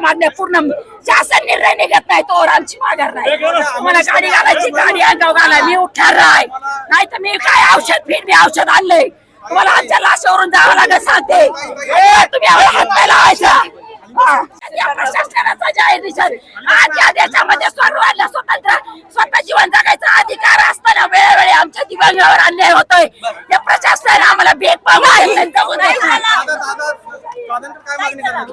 मागण्या पूर्ण शासन निर्णय निघत नाही तोवर आमची माघार नाही. मला गाडी घालायची गाडी अंगाव घाला मी उठणार नाही. नाही तर मी काय औषध फिर मी औषध आणलंय. तुम्हाला आमच्या लाशावरून जावं लागत सांगते. तुम्ही हात नाही लावायचा. या प्रशासनाचा जाहीर निषेध. आज या देशामध्ये सर्वांना स्वतंत्र स्वतः जीवन जगायचा अधिकार असताना वेळोवेळी आमच्या दिव्यांगावर अन्याय होतोय. या प्रशासन आम्हाला भेदभाव आहे, देत काय मागणी करणार?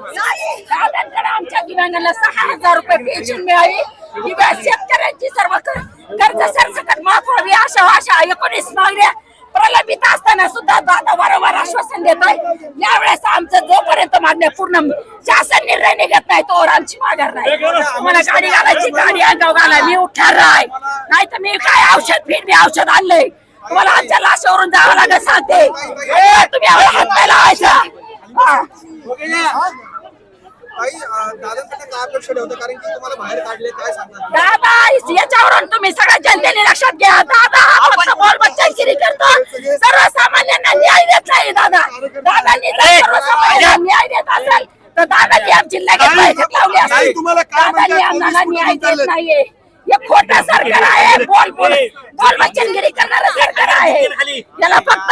दादांकडे आमच्या दिव्यांगांना सहा हजार रुपये पेन्शन मिळावी दिव्यांग शेतकऱ्यांची सर्व कर- कर्ज सरसकट माफ व्हावी अशा अशा एकोणीस मागण्या प्रलंबित असताना सुद्धा दादा वारंवार आश्वासन देतोय यावेळेस आमचं जोपर्यंत मागण्या पूर्ण शासन निर्णय निघत नाही तोवर आमची माघार नाही. मला गाडी घालायची गाडी अंगाव घाला. मी उठणार नाही. नाही तर मी काय औषध फिर मी औषध आणलंय. तुम्हाला आमच्या लाशावरून जावं लागत सांगते. तुम्ही हात नाही लावायचा. हा. ताई अं, दादांकडे काय अपेक्षा ठेवतं कारण की तुम्हाला बाहेर काढले काय सांगतात दादा याच्यावरून तुम्ही सगळ्या जनतेने लक्षात घ्या दादा हा फक्त बोल बच्चागिरी करतो सर्वसामान्यांना न्याय देत नाही दादा दादांनी जर सर्वसामान्यांना न्याय देत असेल तर दादांनी आमची लगेच बैठक लावली काय दादांनी? आम्हाला न्याय देत? नाहीये हे खोटं सरकार आहे बोल बोल बोल बच्चनगिरी करणारं सरकार आहे याला फक्त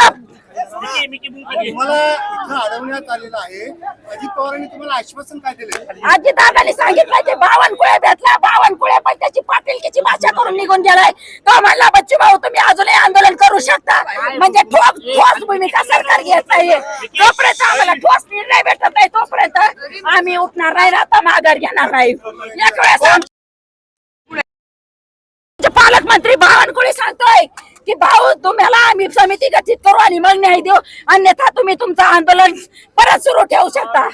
तुम्हाला इथं अडवण्यात आलेलं आहे. अजित पवारांनी तुम्हाला आश्वासन काय दिले आजी दादाने सांगितलं ते बावनकुळे भेटला बावनकुळे पण त्याची पाटीलकीची भाषा करून निघून गेलाय. तो म्हणला बच्चू भाऊ तुम्ही अजूनही आंदोलन करू शकता. म्हणजे ठोस ठोस भूमिका सरकार घेत नाहीये. तोपर्यंत आम्हाला ठोस निर्णय भेटत नाही. तोपर्यंत आम्ही उठणार नाही आता माघार घेणार नाही. एक वेळेस पालकमंत्री बावनकुळे सांगतोय की भाऊ तुम्हाला आम्ही समिती गठीत करू आणि मग न्याय देऊ. अन्यथा तुम्ही तुमचं आंदोलन परत सुरू ठेवू शकता.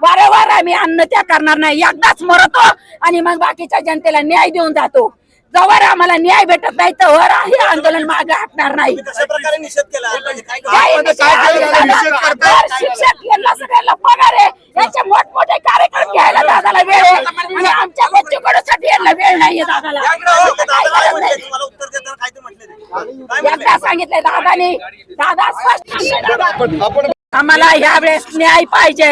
वारंवार आम्ही अन्न त्या करणार नाही. एकदाच मरतो आणि मग बाकीच्या जनतेला न्याय देऊन जातो. जवळ आम्हाला न्याय भेटत नाही तर हे आंदोलन मागे हटणार नाही. शिक्षक यांना सगळ्यांना पगार आहे. यांचे मोठमोठे कार्यक्रम घ्यायला दादाला वेळ आहे. आणि आमच्या बच्चूकडसाठी यांना वेळ नाहीये दादाला. एकदा सांगितलंय दादाने. दादा स्पष्ट आम्हाला ह्या वेळेस न्याय पाहिजे.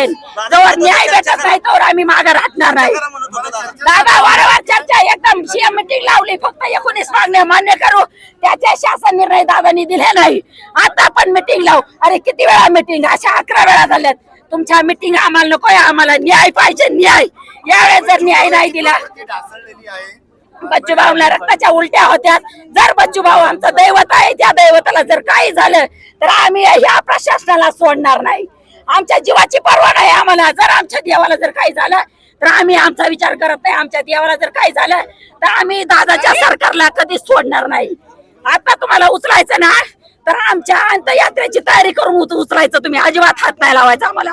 जवळ न्याय भेटत नाही तोवर आम्ही मागे राहणार नाही. दादा वारंवार चर्चा एकदम सीएम मिटिंग लावली. फक्त एकोणीस मागण्या मान्य करू. त्याचे शासन निर्णय दादानी दिले नाही. आता पण मिटिंग लावू. अरे किती वेळा मिटिंग अशा अकरा वेळा झाल्यात. तुमच्या मिटिंग आम्हाला नकोय. आम्हाला न्याय पाहिजे न्याय. यावेळेस जर न्याय नाही दिला ती ढासळलेली आहे बच्चू भाऊला रक्ताच्या उलट्या होत्या. जर बच्चू भाऊ आमचं दैवत आहे त्या दैवताला जर काही झालं तर आम्ही ह्या प्रशासनाला सोडणार नाही. आमच्या जीवाची पर्वा नाही आम्हाला. जर आमच्या देवाला जर काही झालं तर आम्ही आमचा विचार करत नाही. आमच्या देवाला जर काही झालं तर आम्ही दादाच्या सरकारला कधीच सोडणार नाही. आता तुम्हाला उचलायचं ना तर आमच्या अंत्ययात्रेची तयारी करून उच- उचलायचं. तुम्ही अजिबात हात नाही लावायचा आम्हाला.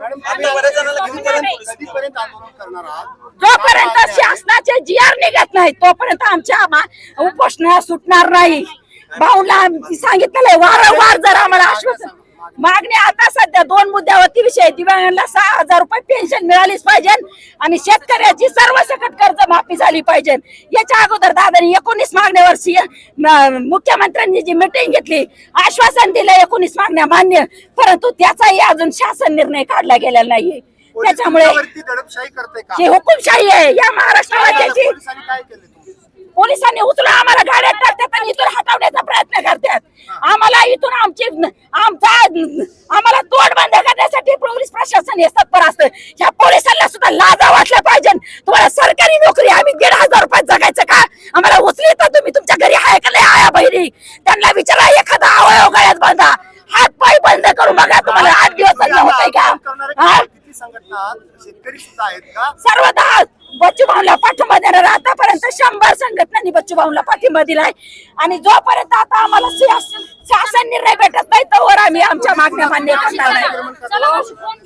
मॅडम आम्ही बऱ्याच जणांना घेऊन पर्यंत कधीपर्यंत आंदोलन करणार आहात? जोपर्यंत शासनाचे जी आर निघत नाही तोपर्यंत आमच्या उपोषण सुटणार नाही. भाऊला आम्ही सांगितलेलं आहे वारंवार जर आम्हाला आश्वासन मागणी आता सध्या दोन मुद्द्यावरती विषय दिव्यांगांना सहा हजार रुपये पेन्शन मिळालीच पाहिजे आणि शेतकऱ्याची सर्व सकट माफी झाली पाहिजे. याच्या अगोदर दादानी एकोणीस मागण्यावर सी म- मुख्यमंत्र्यांनी जी मिटिंग घेतली आश्वासन दिलं एकोणीस मागण्या मान्य. परंतु त्याचाही अजून शासन निर्णय काढला गेलेला नाहीये. त्याच्यामुळे ही हुकुमशाही आहे. या महाराष्ट्र राज्याची पोलिसांनी उचलून आम्हाला गाड्या टाकतात आणि इथून हटवण्याचा प्रयत्न करतात. आम्हाला इथून आमची आमचा आम्हाला तोड प्रशासन हे तत्पर असतं. या पोलिसांना सुद्धा लाजा वाटल्या पाहिजे. तुम्हाला सरकारी नोकरी आम्ही दीड हजार रुपयात जगायचं का? आम्हाला उचली तर तुम्ही तुमच्या घरी आहे का नाही आया बहिणी? त्यांना विचारा एखादा अवयव गळ्यात बांधा. हात पाय बंद करून बघा तुम्हाला आठ दिवस होतंय का? संघटना शेतकरी सुद्धा आहेत का? सर्व दहा बच्चू भाऊला पाठिंबा देणार आतापर्यंत शंभर संघटनांनी बच्चू भाऊला पाठिंबा दिलाय आणि जोपर्यंत आता आम्हाला शासन शासन निर्णय भेटत नाही तोवर आम्ही आमच्या मागण्या मान्य करणार नाही.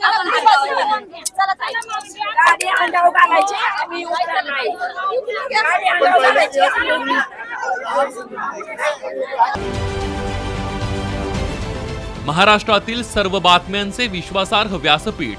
महाराष्ट्रातील सर्व बातम्यांचे विश्वासार्ह व्यासपीठ